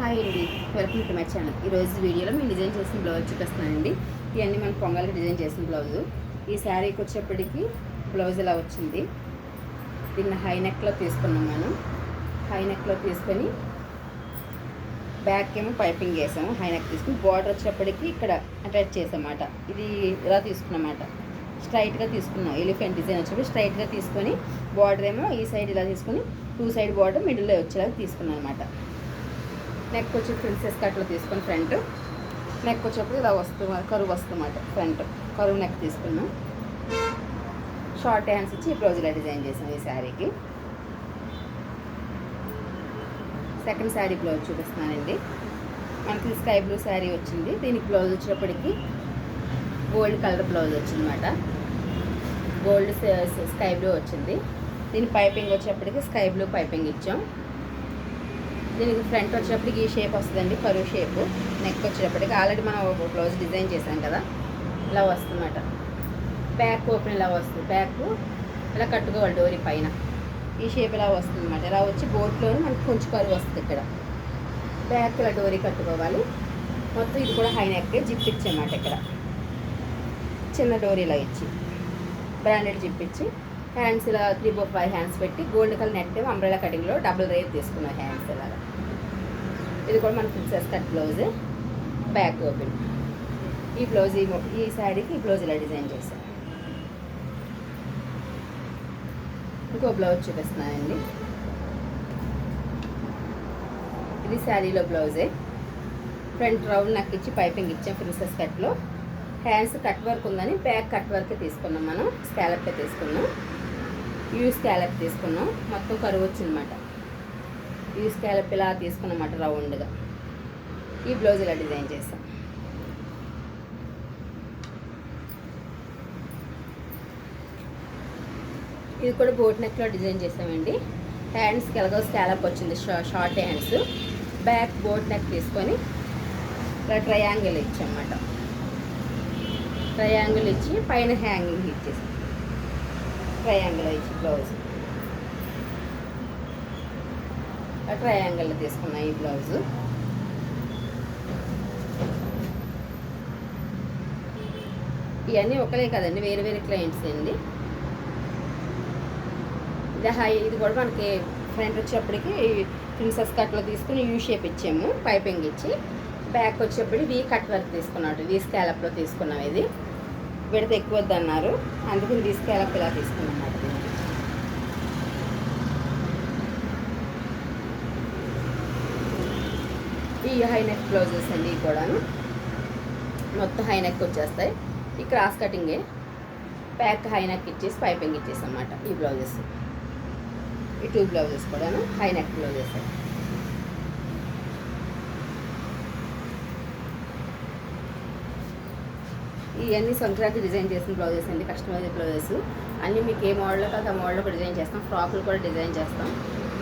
Hi అండి. Welcome to my channel. ఈరోజు వీడియోలో మేము డిజైన్ చేసిన బ్లౌజ్ చూపిస్తానండి ఇవన్నీ మన పొంగల్కి డిజైన్ చేసిన బ్లౌజ్. ఈ శారీకి వచ్చేప్పటికి బ్లౌజ్ ఇలా వచ్చింది. దీన్ని హై నెక్లో తీసుకున్నాం మనం. హై నెక్లో తీసుకొని బ్యాక్ ఏమో పైపింగ్ వేసాము హై నెక్ తీసుకుని బార్డర్ వచ్చేప్పటికి ఇక్కడ అటాచ్ చేసామాట ఇది ఇలా తీసుకున్నమాట. స్ట్రైట్గా తీసుకున్నాం. ఎలిఫెంట్ డిజైన్ వచ్చేప్పుడు స్ట్రైట్గా తీసుకొని బార్డర్ ఏమో ఈ సైడ్ ఇలా తీసుకొని టూ సైడ్ బార్డర్ మిడిల్లో వచ్చేలాగా తీసుకున్నాం అనమాట నెక్ వచ్చి ప్రిన్సెస్ కట్లో తీసుకుని ఫ్రంట్ నెక్ వచ్చేప్పుడు ఇలా వస్తుంది కరువు వస్తుందన్నమాట ఫ్రంట్ కరువు నెక్ తీసుకున్నాం. షార్ట్ హ్యాండ్స్ ఇచ్చి బ్లౌజ్ ఇలా డిజైన్ చేసాం ఈ శారీకి. సెకండ్ శారీ బ్లౌజ్ చూపిస్తున్నానండి. మనకి స్కై బ్లూ శారీ వచ్చింది. దీనికి బ్లౌజ్ వచ్చినప్పటికీ గోల్డ్ కలర్ బ్లౌజ్ వచ్చిందన్నమాట. గోల్డ్ స్కై బ్లూ వచ్చింది. దీని పైపింగ్ వచ్చేప్పటికి స్కై బ్లూ పైపింగ్ ఇచ్చాం. దీనికి ఫ్రంట్ వచ్చేటప్పటికి ఈ షేప్ వస్తుందండి కరువు షేప్. నెక్ వచ్చేటప్పటికి ఆల్రెడీ మనం ఒక బ్లౌజ్ డిజైన్ చేసాం కదా ఇలా వస్తుందన్నమాట. బ్యాక్ ఓపెన్ ఇలా వస్తుంది బ్యాక్ ఇలా కట్టుకోవాలి డోరీ పైన. ఈ షేప్ ఇలా వస్తుంది అనమాట ఇలా వచ్చి బోట్లో మనకి కొంచెం కరువు వస్తుంది ఇక్కడ. బ్యాక్ ఇలా డోరీ కట్టుకోవాలి. మొత్తం ఇది కూడా హై నెక్ జిప్ ఇచ్చామాట ఇక్కడ. చిన్న డోరీ ఇలా ఇచ్చి బ్రాండెడ్ జిప్ ఇచ్చి. హ్యాండ్స్ ఇలా త్రీ ఫోర్ ఫైవ్ హ్యాండ్స్ పెట్టి గోల్డ్ కలర్ నెట్ అంబ్రెలా కటింగ్లో డబుల్ రేప్ తీసుకున్నాం హ్యాండ్స్ ఇలా ఇది కూడా మనం ఫిక్స్ చేస్తాం బ్లౌజ్ బ్యాక్ ఓపెన్ ఈ బ్లౌజ్ ఈ ఈ శారీకి ఈ బ్లౌజ్ ఇలా డిజైన్ చేశాను ఇంకో బ్లౌజ్ చూపిస్తున్నానండి. ఇది శారీలో బ్లౌజే ఫ్రంట్ రౌండ్ నెక్ ఇచ్చి పైపింగ్ ఇచ్చాం ప్రిన్సెస్ కట్లో హ్యాండ్స్ కట్ వర్క్ ఉందని బ్యాక్ కట్ వర్క్ తీసుకున్నాం మనం. స్కాలప్ తీసుకున్నాం. యూ స్కాలప్ తీసుకున్నాం. మొత్తం కరువు వచ్చిందన్నమాట. యూ స్కాలప్ ఇలా తీసుకున్నమాట రౌండ్గా. ఈ బ్లౌజ్ ఇలా డిజైన్ చేసాం ఇది కూడా బోట్ నెక్లో డిజైన్ చేసామండి. హ్యాండ్స్కి ఎలాగో స్కాలప్ వచ్చింది. Short hands back boat neck తీసుకొని ఇలా ట్రయాంగిల్ ఇచ్చామన్నమాట. ట్రయాంగిల్ ఇచ్చి పైన హ్యాంగింగ్ ఇచ్చేసాం ట్రయాంగిల్ ఇచ్చి బ్లౌజ్ ట్రయాంగిల్ తీసుకున్నా ఈ బ్లౌజ్. ఇవన్నీ ఒకలే కదండి వేరే వేరే క్లయింట్స్ అండి. ఇది హై ఇది కూడా మనకి ఫ్రంట్ వచ్చేప్పటికి ప్రిన్సెస్ కట్లో తీసుకుని యూ షేప్ ఇచ్చాము పైపింగ్ ఇచ్చి. బ్యాక్ వచ్చేప్పటికి వీ కట్ వర్క్ తీసుకున్నాం వీ స్కాలప్లో తీసుకున్నాం ఇది. పెడితే ఎక్కువ వద్దన్నారు అందుకని తీసుకెళ్ళక ఇలా తీసుకున్నాను ఈ హై నెక్ బ్లౌజెస్ అండి కూడాను మొత్తం హై నెక్ వచ్చేస్తాయి. ఈ క్రాస్ కటింగే ప్యాక్ హై నెక్ ఇచ్చేసి పైపింగ్ ఇచ్చేసి అన్నమాట ఈ బ్లౌజెస్ ఈ టూ బ్లౌజెస్ కూడాను హై నెక్ బ్లౌజెస్ ఇవన్నీ సంక్రాంతి డిజైన్ చేసిన బ్లౌజెస్ అండి కస్టమైజ్ బ్లౌజెస్. అన్నీ మీకు ఏ మోడల్ కాదు ఆ మోడల్ కూడా డిజైన్ చేస్తాం. ఫ్రాక్లు కూడా డిజైన్ చేస్తాం.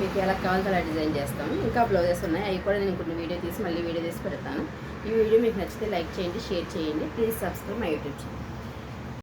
మీకు ఎలా కావాలంటే అలా డిజైన్ చేస్తాం. ఇంకా బ్లౌజెస్ ఉన్నాయి. అవి కూడా నేను కొన్ని వీడియో తీసి మళ్ళీ వీడియో తీసి పెడతాను. ఈ వీడియో మీకు నచ్చితే లైక్ చేయండి షేర్ చేయండి. Please subscribe my YouTube channel.